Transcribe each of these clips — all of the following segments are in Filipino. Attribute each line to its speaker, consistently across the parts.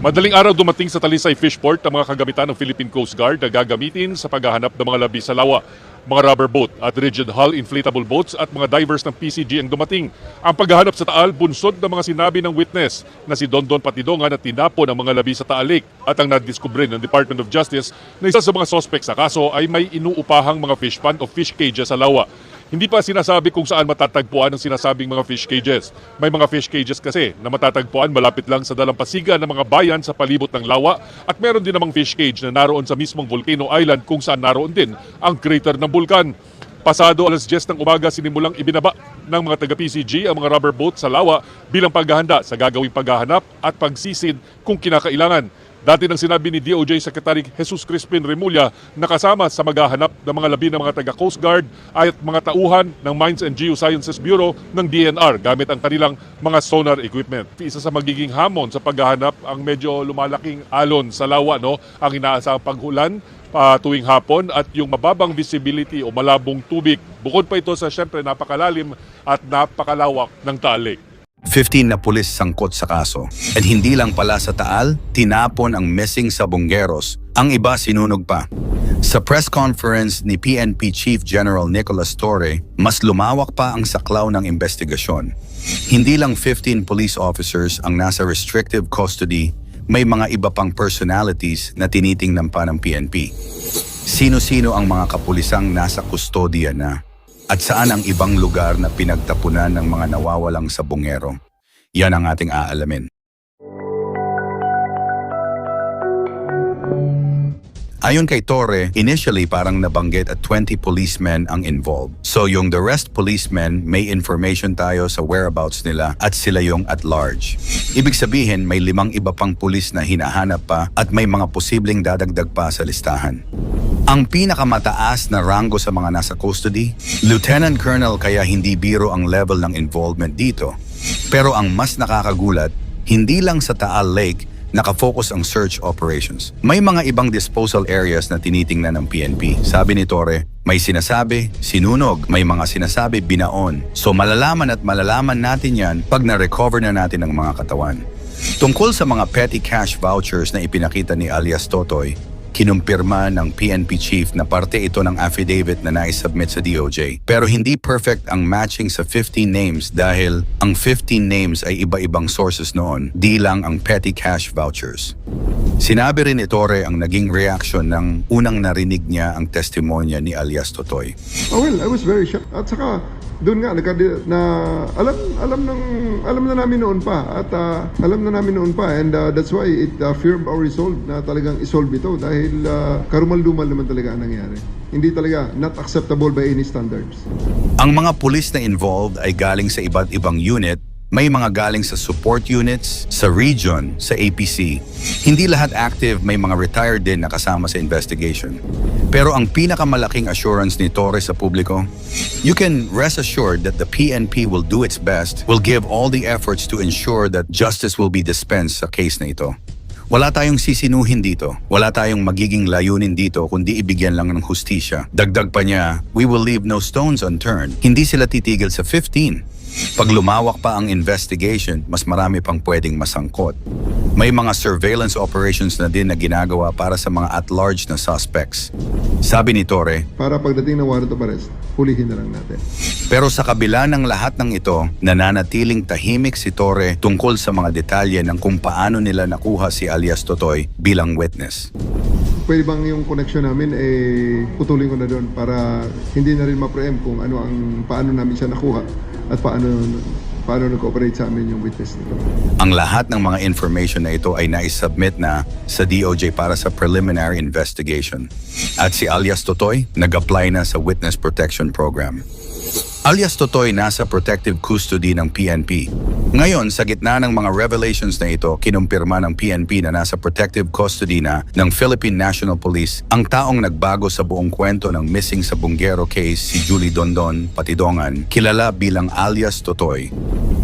Speaker 1: Madaling araw dumating sa Talisay Fishport ang mga kagamitan ng Philippine Coast Guard na gagamitin sa paghahanap ng mga labi sa lawa. Mga rubber boat at rigid hull inflatable boats at mga divers ng PCG ang dumating. Ang paghahanap sa Taal bunsod ng mga sinabi ng witness na si Dondon Patidongan at tinapon ang mga labi sa Taal Lake at ang nadiskubre ng Department of Justice na isa sa mga suspect sa kaso ay may inuupahang mga fish pond o fish cages sa lawa. Hindi pa sinasabi kung saan matatagpuan ang sinasabing mga fish cages. May mga fish cages kasi na matatagpuan malapit lang sa dalampasigan ng mga bayan sa palibot ng lawa at meron din namang fish cage na naroon sa mismong Volcano Island kung saan naroon din ang crater ng bulkan. Pasado alas 10 ng umaga sinimulang ibinaba ng mga taga-PCG ang mga rubber boat sa lawa bilang paghahanda sa gagawing paghahanap at pagsisid kung kinakailangan. Dati nang sinabi ni DOJ Secretary Jesus Crispin Remulla na kasama sa maghahanap ng mga labi ng mga taga-Coast Guard at mga tauhan ng Mines and Geosciences Bureau ng DNR gamit ang kanilang mga sonar equipment. Isa sa magiging hamon sa paghahanap ang medyo lumalaking alon sa lawa, no? ang inaasahang paghulan pa tuwing hapon at yung mababang visibility o malabong tubig. Bukod pa ito sa syempre napakalalim at napakalawak ng Taal Lake.
Speaker 2: 15 na pulis sangkot sa kaso. At hindi lang pala sa Taal, tinapon ang missing sa Bungeros. Ang iba sinunog pa. Sa press conference ni PNP Chief General Nicolas Torre, mas lumawak pa ang saklaw ng investigasyon. Hindi lang 15 police officers ang nasa restrictive custody, may mga iba pang personalities na tinitingnan pa ng PNP. Sino-sino ang mga kapulisang nasa kustodiya na? At saan ang ibang lugar na pinagtapunan ng mga nawawalang sa bungero? Yan ang ating aalamin. Ayon kay Torre, initially parang nabanggit at 20 policemen ang involved. So yung the rest policemen, may information tayo sa whereabouts nila at sila yung at large. Ibig sabihin, may limang iba pang pulis na hinahanap pa at may mga posibleng dadagdag pa sa listahan. Ang pinakamataas na rango sa mga nasa custody, Lieutenant Colonel kaya hindi biro ang level ng involvement dito. Pero ang mas nakakagulat, hindi lang sa Taal Lake nakafocus ang search operations. May mga ibang disposal areas na tinitingnan ng PNP. Sabi ni Torre, may sinasabi, sinunog, may mga sinasabi, binaon. So malalaman at malalaman natin yan pag na-recover na natin ang mga katawan. Tungkol sa mga petty cash vouchers na ipinakita ni alias Totoy, kinumpirma ng PNP chief na parte ito ng affidavit na naisubmit sa DOJ. Pero hindi perfect ang matching sa 15 names dahil ang 15 names ay iba-ibang sources noon, di lang ang petty cash vouchers. Sinabi rin ni Torre ang naging reaction ng unang narinig niya ang testimonya ni alias Totoy.
Speaker 3: Oh well, I was very shocked. At saka doon nga nagka na alam alam ng alam na namin noon pa at ah, alam na namin noon pa and ah, that's why it uh, firmed our resolve na talagang isolve ito dahil ah, karumal-dumal naman talaga ang nangyari. Hindi talaga not acceptable by any standards.
Speaker 2: Ang mga pulis na involved ay galing sa iba't ibang unit may mga galing sa support units, sa region, sa APC. Hindi lahat active, may mga retired din na kasama sa investigation. Pero ang pinakamalaking assurance ni Torres sa publiko, you can rest assured that the PNP will do its best, will give all the efforts to ensure that justice will be dispensed sa case na ito. Wala tayong sisinuhin dito. Wala tayong magiging layunin dito kundi ibigyan lang ng hustisya. Dagdag pa niya, we will leave no stones unturned. Hindi sila titigil sa 15. Pag lumawak pa ang investigation, mas marami pang pwedeng masangkot. May mga surveillance operations na din na ginagawa para sa mga at-large na suspects. Sabi ni Torre,
Speaker 3: Para pagdating ng warrant of arrest, hulihin na lang natin.
Speaker 2: pero sa kabila ng lahat ng ito, nananatiling tahimik si Torre tungkol sa mga detalye ng kung paano nila nakuha si alias Totoy bilang witness.
Speaker 3: Pwede bang yung connection namin eh putulin ko na doon para hindi na rin ma-preempt kung ano ang paano namin siya nakuha at paano paano nag-cooperate sa amin yung witness nito.
Speaker 2: Ang lahat ng mga information na ito ay naisubmit na sa DOJ para sa preliminary investigation. At si alias Totoy nag-apply na sa Witness Protection Program. Alias Totoy nasa protective custody ng PNP. Ngayon, sa gitna ng mga revelations na ito, kinumpirma ng PNP na nasa protective custody na ng Philippine National Police ang taong nagbago sa buong kwento ng missing sa Bunggero case si Julie Dondon Patidongan, kilala bilang alias Totoy.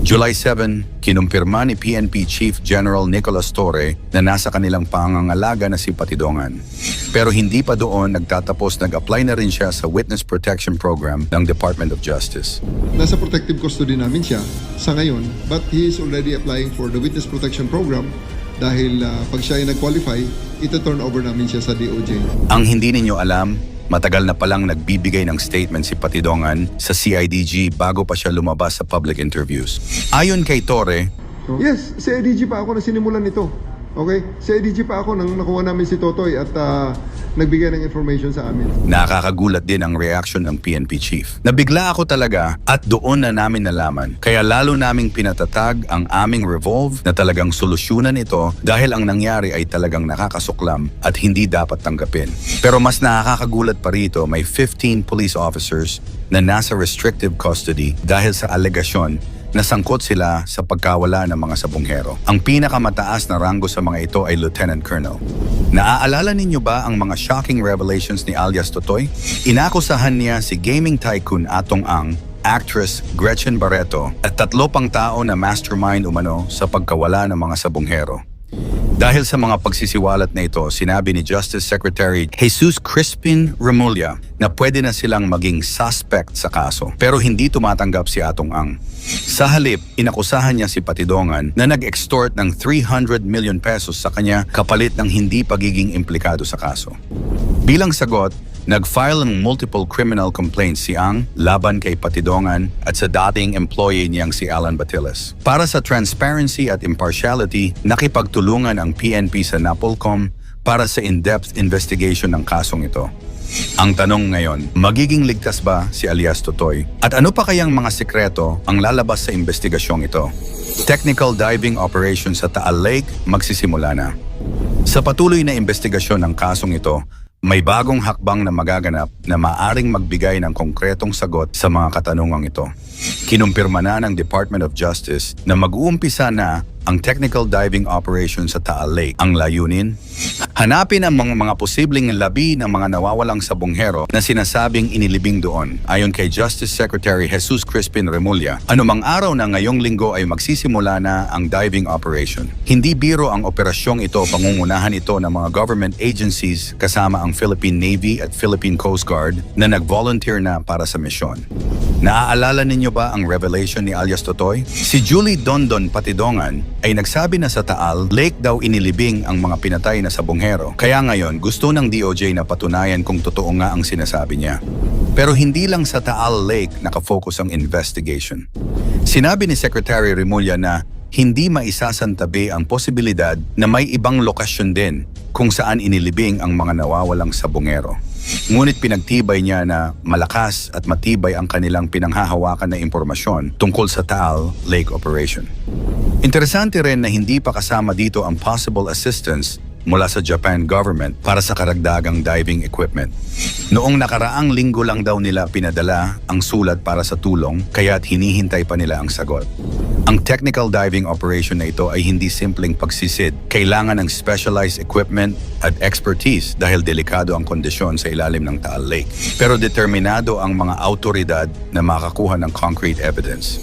Speaker 2: July 7, kinumpirma ni PNP Chief General Nicolas Torre na nasa kanilang pangangalaga na si Patidongan. Pero hindi pa doon nagtatapos nag-apply na rin siya sa Witness Protection Program ng Department of Justice.
Speaker 3: Nasa protective custody namin siya sa ngayon, but he is already applying for the witness protection program dahil ah, pag siya ay nag-qualify, ito turn over namin siya sa DOJ.
Speaker 2: Ang hindi ninyo alam, matagal na palang nagbibigay ng statement si Patidongan sa CIDG bago pa siya lumabas sa public interviews. Ayon kay Torre,
Speaker 3: Yes, si IDG pa ako na sinimulan nito. Okay? Si IDG pa ako nang nakuha namin si Totoy at ah, nagbigay ng information sa amin.
Speaker 2: Nakakagulat din ang reaction ng PNP chief. Nabigla ako talaga at doon na namin nalaman. Kaya lalo naming pinatatag ang aming revolve na talagang solusyonan ito dahil ang nangyari ay talagang nakakasuklam at hindi dapat tanggapin. Pero mas nakakagulat pa rito may 15 police officers na nasa restrictive custody dahil sa alegasyon nasangkot sila sa pagkawala ng mga sabonghero. Ang pinakamataas na ranggo sa mga ito ay Lieutenant Colonel. Naaalala ninyo ba ang mga shocking revelations ni alias Totoy? Inakusahan niya si gaming tycoon Atong Ang, actress Gretchen Barreto at tatlo pang tao na mastermind umano sa pagkawala ng mga sabonghero. Dahil sa mga pagsisiwalat na ito, sinabi ni Justice Secretary Jesus Crispin Remulla na pwede na silang maging suspect sa kaso pero hindi tumatanggap si Atong Ang. Sa halip, inakusahan niya si Patidongan na nag-extort ng 300 million pesos sa kanya kapalit ng hindi pagiging implikado sa kaso. Bilang sagot, nag-file ng multiple criminal complaints si Ang laban kay Patidongan at sa dating employee niyang si Alan Batiles. Para sa transparency at impartiality, nakipagtulungan ang PNP sa Napolcom para sa in-depth investigation ng kasong ito. Ang tanong ngayon, magiging ligtas ba si alias Totoy? At ano pa kayang mga sekreto ang lalabas sa investigasyong ito? Technical diving operation sa Taal Lake magsisimula na. Sa patuloy na investigasyon ng kasong ito, may bagong hakbang na magaganap na maaring magbigay ng konkretong sagot sa mga katanungang ito. Kinumpirma na ng Department of Justice na mag-uumpisa na ang technical diving operation sa Taal Lake. Ang layunin? Hanapin ang mga, mga posibleng labi ng mga nawawalang sabonghero na sinasabing inilibing doon. Ayon kay Justice Secretary Jesus Crispin Remulla, anumang araw na ngayong linggo ay magsisimula na ang diving operation. Hindi biro ang operasyong ito, pangungunahan ito ng mga government agencies kasama ang Philippine Navy at Philippine Coast Guard na nag-volunteer na para sa misyon. Naaalala ninyo ba ang revelation ni alias Totoy? Si Julie Dondon Patidongan ay nagsabi na sa Taal, Lake daw inilibing ang mga pinatay na sabonghero. Kaya ngayon, gusto ng DOJ na patunayan kung totoo nga ang sinasabi niya. Pero hindi lang sa Taal Lake nakafocus ang investigation. Sinabi ni Secretary Remulla na hindi maisasantabi ang posibilidad na may ibang lokasyon din kung saan inilibing ang mga nawawalang sabongero. Ngunit pinagtibay niya na malakas at matibay ang kanilang pinanghahawakan na impormasyon tungkol sa Taal Lake Operation. Interesante rin na hindi pa kasama dito ang possible assistance mula sa Japan government para sa karagdagang diving equipment. Noong nakaraang linggo lang daw nila pinadala ang sulat para sa tulong kaya't hinihintay pa nila ang sagot. Ang technical diving operation na ito ay hindi simpleng pagsisid. Kailangan ng specialized equipment at expertise dahil delikado ang kondisyon sa ilalim ng Taal Lake. Pero determinado ang mga autoridad na makakuha ng concrete evidence.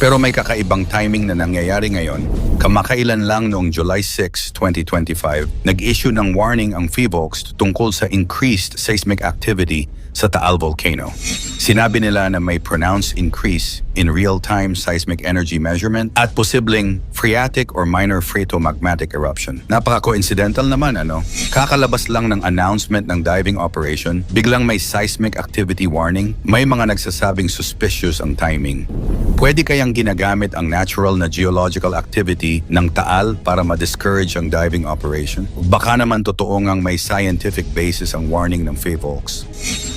Speaker 2: Pero may kakaibang timing na nangyayari ngayon. Kamakailan lang noong July 6, 2025, nag-issue ng warning ang PHIVOLCS tungkol sa increased seismic activity sa Taal Volcano. Sinabi nila na may pronounced increase in real-time seismic energy measurement at posibleng phreatic or minor phreatomagmatic eruption. Napaka-coincidental naman ano? Kakalabas lang ng announcement ng diving operation, biglang may seismic activity warning, may mga nagsasabing suspicious ang timing. Pwede kayang ginagamit ang natural na geological activity ng Taal para ma-discourage ang diving operation? Baka naman totoo ngang may scientific basis ang warning ng PHIVOLCS.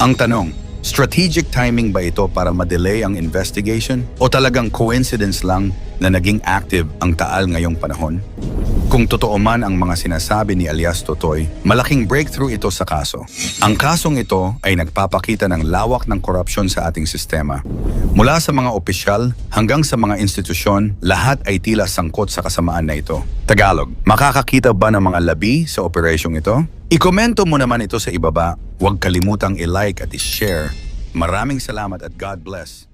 Speaker 2: Ang tanong, strategic timing ba ito para ma-delay ang investigation? O talagang coincidence lang na naging active ang Taal ngayong panahon? Kung totoo man ang mga sinasabi ni alias Totoy, malaking breakthrough ito sa kaso. Ang kasong ito ay nagpapakita ng lawak ng korupsyon sa ating sistema. Mula sa mga opisyal hanggang sa mga institusyon, lahat ay tila sangkot sa kasamaan na ito. Tagalog, makakakita ba ng mga labi sa operasyong ito? Ikomento mo naman ito sa ibaba. Huwag kalimutang i-like at i-share. Maraming salamat at God bless.